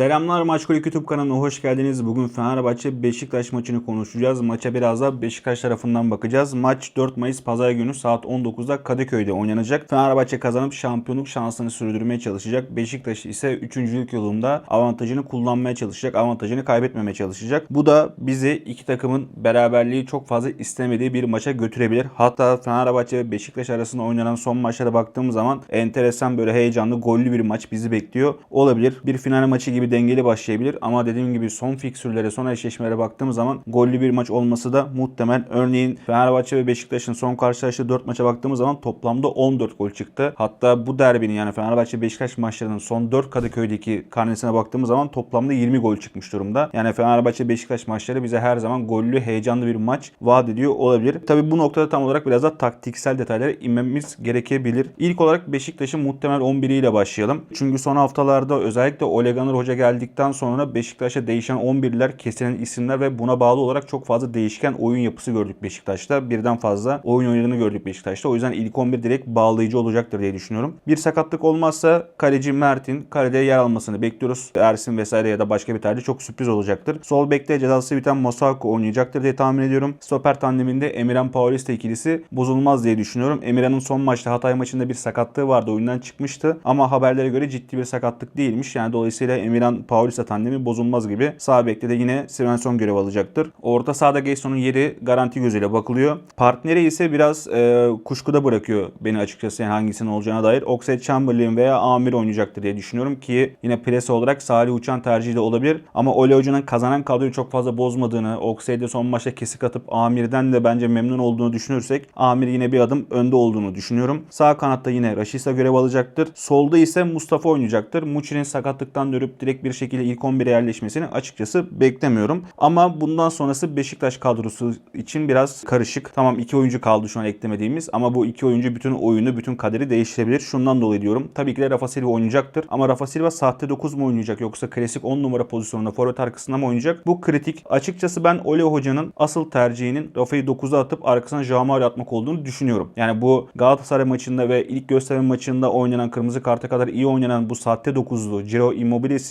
Selamlar Maç Kulübü YouTube kanalına hoş geldiniz. Bugün Fenerbahçe Beşiktaş maçını konuşacağız. Maça biraz da Beşiktaş tarafından bakacağız. Maç 4 Mayıs Pazar günü saat 19'da Kadıköy'de oynanacak. Fenerbahçe kazanıp şampiyonluk şansını sürdürmeye çalışacak. Beşiktaş ise 3. yolunda avantajını kullanmaya çalışacak. Avantajını kaybetmemeye çalışacak. Bu da bizi iki takımın beraberliği çok fazla istemediği bir maça götürebilir. Hatta Fenerbahçe ve Beşiktaş arasında oynanan son maçlara baktığımız zaman enteresan böyle heyecanlı gollü bir maç bizi bekliyor. Olabilir. Bir final maçı gibi dengeli başlayabilir ama dediğim gibi son fiksürlere, son eşleşmelere baktığımız zaman gollü bir maç olması da muhtemel. Örneğin Fenerbahçe ve Beşiktaş'ın son karşılaştığı 4 maça baktığımız zaman toplamda 14 gol çıktı. Hatta bu derbinin yani Fenerbahçe Beşiktaş maçlarının son 4 Kadıköy'deki karnesine baktığımız zaman toplamda 20 gol çıkmış durumda. Yani Fenerbahçe Beşiktaş maçları bize her zaman gollü, heyecanlı bir maç vaat ediyor olabilir. Tabi bu noktada tam olarak biraz da taktiksel detaylara inmemiz gerekebilir. İlk olarak Beşiktaş'ın muhtemel 11 ile başlayalım. Çünkü son haftalarda özellikle Ole Gunnar Hoca geldikten sonra Beşiktaş'a değişen 11'ler, kesilen isimler ve buna bağlı olarak çok fazla değişken oyun yapısı gördük Beşiktaş'ta. Birden fazla oyun oynadığını gördük Beşiktaş'ta. O yüzden ilk 11 direkt bağlayıcı olacaktır diye düşünüyorum. Bir sakatlık olmazsa kaleci Mert'in kalede yer almasını bekliyoruz. Ersin vesaire ya da başka bir tercih çok sürpriz olacaktır. Sol bekte cezası biten Mosako oynayacaktır diye tahmin ediyorum. Stoper tandeminde Emirhan Paulista ikilisi bozulmaz diye düşünüyorum. Emirhan'ın son maçta Hatay maçında bir sakatlığı vardı. Oyundan çıkmıştı. Ama haberlere göre ciddi bir sakatlık değilmiş. Yani dolayısıyla Emirhan Paulista tandemi bozulmaz gibi. Sağ bekte de yine Svensson görev alacaktır. Orta sahada Geyson'un yeri garanti gözüyle bakılıyor. Partneri ise biraz e, kuşkuda bırakıyor beni açıkçası yani hangisinin olacağına dair. Oxlade Chamberlain veya Amir oynayacaktır diye düşünüyorum ki yine pres olarak Salih Uçan tercihi de olabilir. Ama Ole Hoca'nın kazanan kadroyu çok fazla bozmadığını, Oxlade'de son maçta kesik atıp Amir'den de bence memnun olduğunu düşünürsek Amir yine bir adım önde olduğunu düşünüyorum. Sağ kanatta yine Rashica görev alacaktır. Solda ise Mustafa oynayacaktır. Muçi'nin sakatlıktan dönüp direkt bir şekilde ilk 11'e yerleşmesini açıkçası beklemiyorum. Ama bundan sonrası Beşiktaş kadrosu için biraz karışık. Tamam iki oyuncu kaldı şu an eklemediğimiz ama bu iki oyuncu bütün oyunu, bütün kaderi değiştirebilir. Şundan dolayı diyorum. Tabii ki de Rafa Silva oynayacaktır. Ama Rafa Silva sahte 9 mu oynayacak yoksa klasik 10 numara pozisyonunda forvet arkasında mı oynayacak? Bu kritik. Açıkçası ben Ole Hoca'nın asıl tercihinin Rafa'yı 9'a atıp arkasına Jamari atmak olduğunu düşünüyorum. Yani bu Galatasaray maçında ve ilk gösterme maçında oynanan kırmızı karta kadar iyi oynanan bu sahte 9'lu Ciro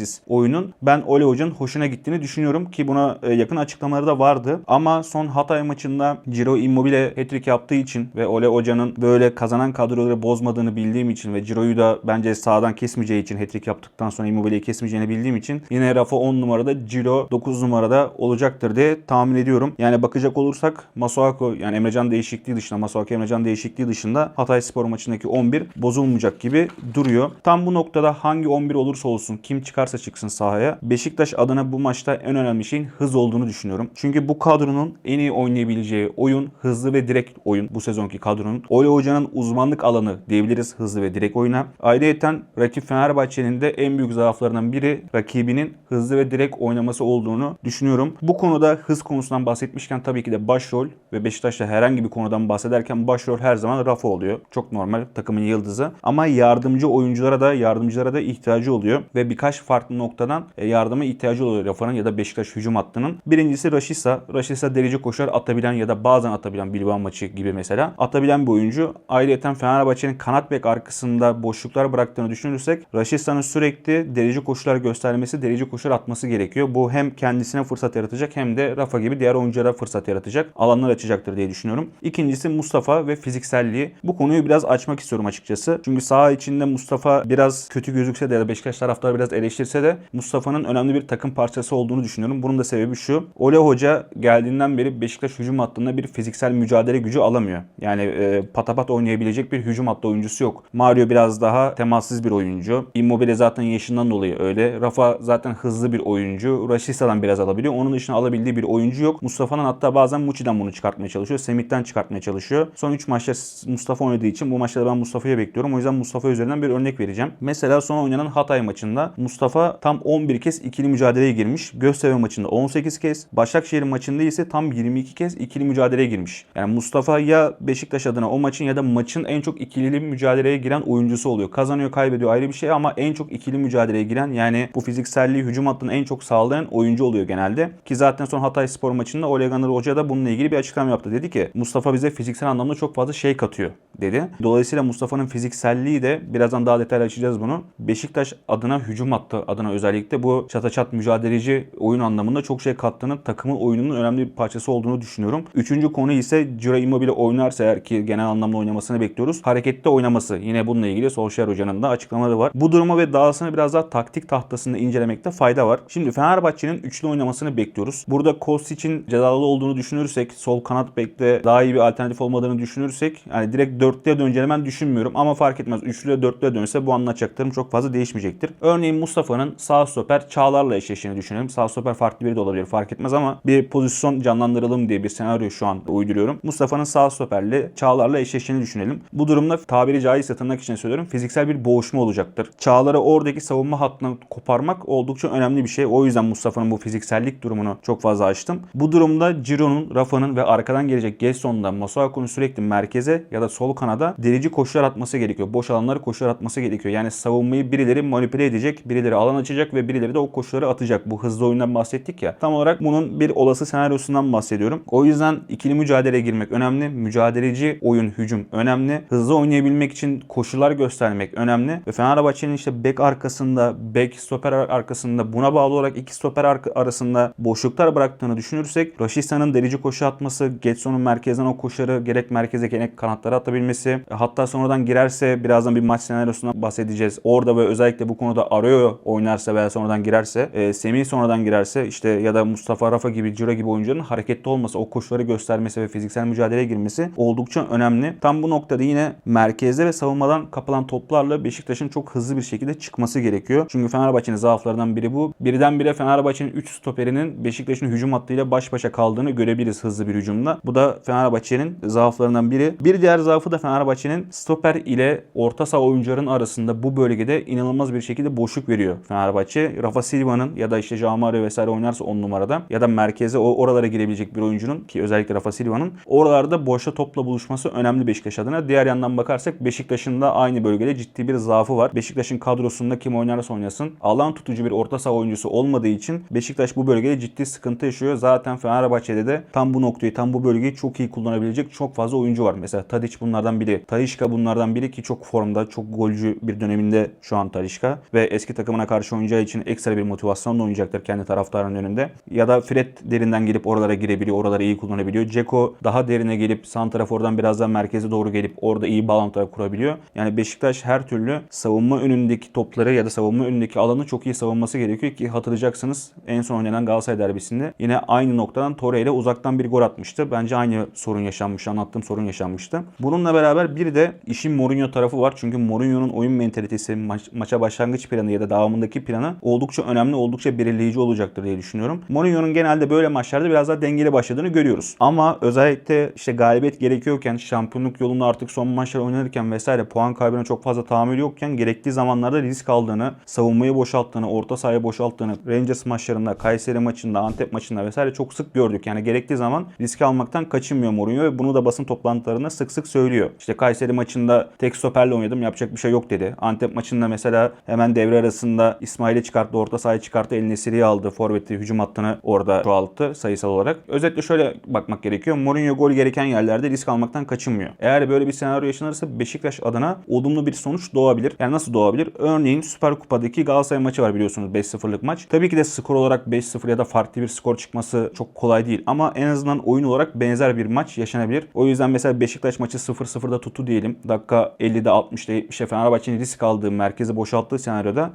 Immobile'siz oyunun ben Ole Hoca'nın hoşuna gittiğini düşünüyorum ki buna e, yakın açıklamaları da vardı. Ama son Hatay maçında Ciro Immobile hat-trick yaptığı için ve Ole Hoca'nın böyle kazanan kadroları bozmadığını bildiğim için ve Ciro'yu da bence sağdan kesmeyeceği için hat-trick yaptıktan sonra Immobile'yi kesmeyeceğini bildiğim için yine Rafa 10 numarada Ciro 9 numarada olacaktır diye tahmin ediyorum. Yani bakacak olursak Masuako yani Emrecan değişikliği dışında Masuako Emrecan değişikliği dışında Hatay Spor maçındaki 11 bozulmayacak gibi duruyor. Tam bu noktada hangi 11 olursa olsun kim çıkarsa çıksın sahaya Beşiktaş adına bu maçta en önemli şeyin hız olduğunu düşünüyorum. Çünkü bu kadronun en iyi oynayabileceği oyun hızlı ve direkt oyun bu sezonki kadronun. Ole Hoca'nın uzmanlık alanı diyebiliriz hızlı ve direkt oyuna. Ayrıca rakip Fenerbahçe'nin de en büyük zaaflarından biri rakibinin hızlı ve direkt oynaması olduğunu düşünüyorum. Bu konuda hız konusundan bahsetmişken tabii ki de başrol ve Beşiktaş'ta herhangi bir konudan bahsederken başrol her zaman Rafa oluyor. Çok normal takımın yıldızı. Ama yardımcı oyunculara da yardımcılara da ihtiyacı oluyor ve birkaç farklı noktadan e, yardıma ihtiyacı oluyor Rafa'nın ya da Beşiktaş hücum hattının. Birincisi Rashica. Rashica derece koşar atabilen ya da bazen atabilen Bilbao maçı gibi mesela atabilen bir oyuncu. Ayrıca Fenerbahçe'nin kanat bek arkasında boşluklar bıraktığını düşünürsek Rashica'nın sürekli derece koşular göstermesi, derece koşular atması gerekiyor. Bu hem kendisine fırsat yaratacak hem de Rafa gibi diğer oyunculara fırsat yaratacak. Alanlar açacaktır diye düşünüyorum. İkincisi Mustafa ve fizikselliği. Bu konuyu biraz açmak istiyorum açıkçası. Çünkü saha içinde Mustafa biraz kötü gözükse de ya da Beşiktaş taraftarı biraz eleştirse de Mustafa'nın önemli bir takım parçası olduğunu düşünüyorum. Bunun da sebebi şu. Ole Hoca geldiğinden beri Beşiktaş hücum hattında bir fiziksel mücadele gücü alamıyor. Yani e, patapat oynayabilecek bir hücum hattı oyuncusu yok. Mario biraz daha temassız bir oyuncu. Immobile zaten yaşından dolayı öyle. Rafa zaten hızlı bir oyuncu. Rashica'dan biraz alabiliyor. Onun dışında alabildiği bir oyuncu yok. Mustafa'nın hatta bazen Muçi'den bunu çıkartmaya çalışıyor. Semih'ten çıkartmaya çalışıyor. Son 3 maçta Mustafa oynadığı için bu maçta ben Mustafa'ya bekliyorum. O yüzden Mustafa üzerinden bir örnek vereceğim. Mesela son oynanan Hatay maçında Mustafa tam 11 kez ikili mücadeleye girmiş. Göztepe maçında 18 kez. Başakşehir maçında ise tam 22 kez ikili mücadeleye girmiş. Yani Mustafa ya Beşiktaş adına o maçın ya da maçın en çok ikili mücadeleye giren oyuncusu oluyor. Kazanıyor kaybediyor ayrı bir şey ama en çok ikili mücadeleye giren yani bu fizikselliği hücum hattını en çok sağlayan oyuncu oluyor genelde. Ki zaten son Hatay Spor maçında Ole Gunnar Hoca da bununla ilgili bir açıklama yaptı. Dedi ki Mustafa bize fiziksel anlamda çok fazla şey katıyor dedi. Dolayısıyla Mustafa'nın fizikselliği de birazdan daha detaylı açacağız bunu. Beşiktaş adına hücum hattı adına özellikle bu çata çat mücadeleci oyun anlamında çok şey kattığını, takımın oyununun önemli bir parçası olduğunu düşünüyorum. Üçüncü konu ise Ciro Immobile oynarsa eğer ki genel anlamda oynamasını bekliyoruz. Harekette oynaması. Yine bununla ilgili Solskjaer Hoca'nın da açıklamaları var. Bu durumu ve dahasını biraz daha taktik tahtasında incelemekte fayda var. Şimdi Fenerbahçe'nin üçlü oynamasını bekliyoruz. Burada Kostic'in cezalı olduğunu düşünürsek, sol kanat bekte daha iyi bir alternatif olmadığını düşünürsek yani direkt dörtlüye döneceğini ben düşünmüyorum ama fark etmez. Üçlüye dörtlüye dönse bu anlatacaklarım çok fazla değişmeyecektir. Örneğin Mustafa'nın sağ stoper Çağlar'la eşleştiğini düşünelim. Sağ stoper farklı biri de olabilir fark etmez ama bir pozisyon canlandıralım diye bir senaryo şu an uyduruyorum. Mustafa'nın sağ stoperle Çağlar'la eşleştiğini düşünelim. Bu durumda tabiri caizse tırnak için söylüyorum fiziksel bir boğuşma olacaktır. Çağlar'ı oradaki savunma hattına koparmak oldukça önemli bir şey. O yüzden Mustafa'nın bu fiziksellik durumunu çok fazla açtım. Bu durumda Ciro'nun, Rafa'nın ve arkadan gelecek Gesson'da Masuaku'nun sürekli merkeze ya da sol kanada delici koşular atması gerekiyor. Boş alanları koşular atması gerekiyor. Yani savunmayı birileri manipüle edecek, birileri alan açacak ve birileri de o koşuları atacak. Bu hızlı oyundan bahsettik ya. Tam olarak bunun bir olası senaryosundan bahsediyorum. O yüzden ikili mücadeleye girmek önemli. Mücadeleci oyun, hücum önemli. Hızlı oynayabilmek için koşular göstermek önemli. Ve Fenerbahçe'nin işte bek arkasında, bek stoper arkasında buna bağlı olarak iki stoper arasında boşluklar bıraktığını düşünürsek Raşista'nın delici koşu atması, Getson'un merkezden o koşuları gerek merkeze gerek kanatlara atabilmesi hatta sonradan girerse birazdan bir maç senaryosundan bahsedeceğiz. Orada ve özellikle bu konuda Arroyo oynarsa veya sonradan girerse, e, Semih sonradan girerse işte ya da Mustafa Rafa gibi, Ciro gibi oyuncuların hareketli olması, o koşuları göstermesi ve fiziksel mücadeleye girmesi oldukça önemli. Tam bu noktada yine merkezde ve savunmadan kapılan toplarla Beşiktaş'ın çok hızlı bir şekilde çıkması gerekiyor. Çünkü Fenerbahçe'nin zaaflarından biri bu. Birdenbire Fenerbahçe'nin 3 stoperinin Beşiktaş'ın hücum hattıyla baş başa kaldığını görebiliriz hızlı bir hücumda. Bu da Fenerbahçe'nin zaaflarından biri. Bir diğer zaafı da Fenerbahçe'nin stoper ile orta saha oyuncuların arasında bu bölgede inanılmaz bir şekilde boşluk veriyor Fenerbahçe. Rafa Silva'nın ya da işte Jamario vesaire oynarsa 10 numarada ya da merkeze o oralara girebilecek bir oyuncunun ki özellikle Rafa Silva'nın oralarda boşta topla buluşması önemli Beşiktaş adına. Diğer yandan bakarsak Beşiktaş'ın da aynı bölgede ciddi bir zaafı var. Beşiktaş'ın kadrosunda kim oynarsa oynasın alan tutucu bir orta saha oyuncusu olmadığı için Beşiktaş bu bölgede ciddi sıkıntı yaşıyor. Zaten Fenerbahçe'de de tam bu noktayı, tam bu bölgeyi çok iyi kullanabilecek çok fazla oyuncu var. Mesela Tadic bunlardan biri. Talişka bunlardan biri ki çok formda, çok golcü bir döneminde şu an Talişka ve eski takımına karşı oynayacağı için ekstra bir motivasyonla oynayacaktır kendi taraftarının önünde. Ya da Fred derinden gelip oralara girebiliyor, oraları iyi kullanabiliyor. Ceko daha derine gelip santrafordan biraz daha merkeze doğru gelip orada iyi bağlantılar kurabiliyor. Yani Beşiktaş her türlü savunma önündeki topları ya da savunma önündeki alanı çok iyi savunması gerekiyor ki hatırlayacaksınız en son oynanan Galatasaray derbisinde yine aynı noktadan Torre ile uzaktan bir gol atmıştı. Bence aynı sorun yaşanmış, anlattığım sorun yaşanmıştı. Bununla beraber bir de işin Mourinho tarafı var. Çünkü Mourinho'nun oyun mentalitesi, maç, maça başlangıç planı ya da devamındaki planı oldukça önemli, oldukça belirleyici olacaktır diye düşünüyorum. Mourinho'nun genelde böyle maçlarda biraz daha dengeli başladığını görüyoruz. Ama özellikle işte galibiyet gerekiyorken, şampiyonluk yolunda artık son maçlar oynanırken vesaire puan kaybına çok fazla tahammül yokken gerektiği zamanlarda risk aldığını, savunmayı boşalttığını, orta sahayı boşalttığını Rangers maçlarında, Kayseri maçında, Antep maçında vesaire çok sık gördük. Yani gerektiği zaman risk almaktan kaçınmıyor Mourinho ve bunu da basın toplantılarında sık sık söylüyor. İşte Kayseri maçında tek stoperle oynadım yapacak bir şey yok dedi. Antep maçında mesela hemen devre arasında İsmail'i çıkarttı, orta sahayı çıkarttı, El Nesiri'yi aldı. Forvet'i hücum hattını orada çoğalttı sayısal olarak. Özetle şöyle bakmak gerekiyor. Mourinho gol gereken yerlerde risk almaktan kaçınmıyor. Eğer böyle bir senaryo yaşanırsa Beşiktaş adına olumlu bir sonuç doğabilir. Yani nasıl doğabilir? Örneğin Süper Kupa'daki Galatasaray maçı var biliyorsunuz 5-0'lık maç. Tabii ki de skor olarak 5-0 ya da farklı bir skor çıkması çok kolay değil. Ama en azından oyun olarak benzer bir maç yaşanabilir. O yüzden mesela Beşiktaş maçı 0-0'da tuttu diyelim. Dakika 50'de 60'da 70'e Fenerbahçe'nin risk aldığı, merkezi boşalttığı senaryoda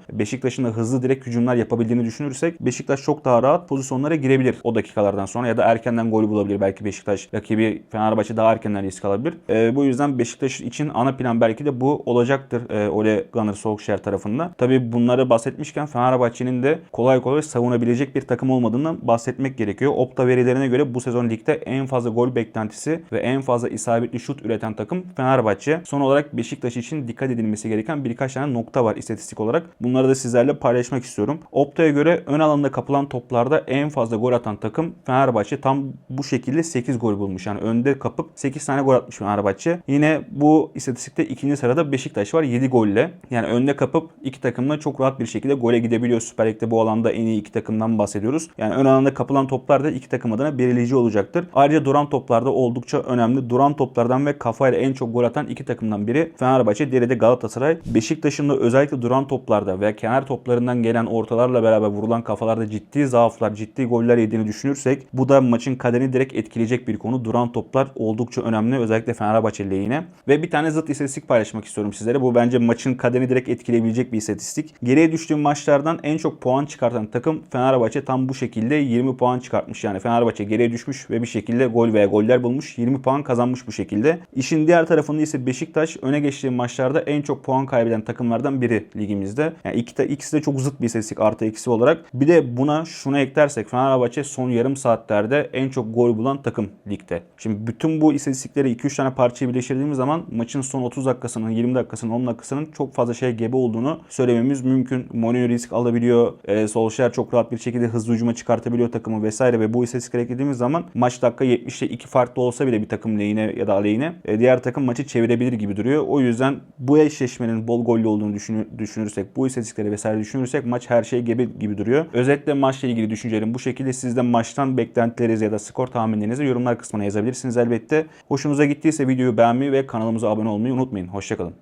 Beşiktaş'ın hızlı direkt hücumlar yapabildiğini düşünürsek Beşiktaş çok daha rahat pozisyonlara girebilir o dakikalardan sonra ya da erkenden gol bulabilir belki Beşiktaş. Rakibi Fenerbahçe daha erkenden risk alabilir. E, bu yüzden Beşiktaş için ana plan belki de bu olacaktır e, Ole Gunnar Solskjaer tarafında. Tabii bunları bahsetmişken Fenerbahçe'nin de kolay kolay savunabilecek bir takım olmadığından bahsetmek gerekiyor. Opta verilerine göre bu sezon ligde en fazla gol beklentisi ve en fazla isabetli şut üreten takım Fenerbahçe. Son olarak Beşiktaş için dikkat edilmesi gereken birkaç tane nokta var istatistik olarak. Bunları da sizlerle paylaşmak istiyorum. Opta'ya göre ön alanda kapılan toplarda en fazla gol atan takım Fenerbahçe. Tam bu şekilde 8 gol bulmuş. Yani önde kapıp 8 tane gol atmış Fenerbahçe. Yine bu istatistikte ikinci sırada Beşiktaş var 7 golle. Yani önde kapıp iki takımla çok rahat bir şekilde gole gidebiliyor. Süper Lig'de bu alanda en iyi iki takımdan bahsediyoruz. Yani ön alanda kapılan toplar da iki takım adına belirleyici olacaktır. Ayrıca duran toplarda oldukça önemli. Duran toplardan ve kafayla en çok gol atan iki takımdan biri Fenerbahçe, diğeri de Galatasaray. Beşiktaş'ın da özellikle duran toplarda ve kenar toplarından gelen ortalarla beraber vurulan kafalarda ciddi zaaflar, ciddi goller yediğini düşünürsek bu da maçın kaderini direkt etkileyecek bir konu. Duran toplar oldukça önemli özellikle Fenerbahçe lehine. Ve bir tane zıt istatistik paylaşmak istiyorum sizlere. Bu bence maçın kaderini direkt etkileyebilecek bir istatistik. Geriye düştüğüm maçlardan en çok puan çıkartan takım Fenerbahçe tam bu şekilde 20 puan çıkartmış. Yani Fenerbahçe geriye düşmüş ve bir şekilde gol veya goller bulmuş. 20 puan kazanmış bu şekilde. İşin diğer tarafında ise Beşiktaş öne geçtiği maçlarda en çok puan kaybeden takımlardan biri ligimizde. Yani iki ikisi de çok zıt bir istatistik artı eksi olarak. Bir de buna şunu eklersek Fenerbahçe son yarım saatlerde en çok gol bulan takım ligde. Şimdi bütün bu istatistikleri 2-3 tane parçayı birleştirdiğimiz zaman maçın son 30 dakikasının, 20 dakikasının, 10 dakikasının çok fazla şeye gebe olduğunu söylememiz mümkün. Mourinho risk alabiliyor. E, Solskjaer çok rahat bir şekilde hızlı hücuma çıkartabiliyor takımı vesaire ve bu istatistikleri eklediğimiz zaman maç dakika 70'te 2 farklı olsa bile bir takım lehine ya da aleyhine e, diğer takım maçı çevirebilir gibi duruyor. O yüzden bu eşleşmenin bol gollü olduğunu düşünür, düşünürsek, bu istatistikleri vesaire düşünürsek maç her şey gebe gibi duruyor. Özellikle maçla ilgili düşüncelerim bu şekilde. Siz de maçtan beklentilerinizi ya da skor tahminlerinizi yorumlar kısmına yazabilirsiniz elbette. Hoşunuza gittiyse videoyu beğenmeyi ve kanalımıza abone olmayı unutmayın. Hoşçakalın.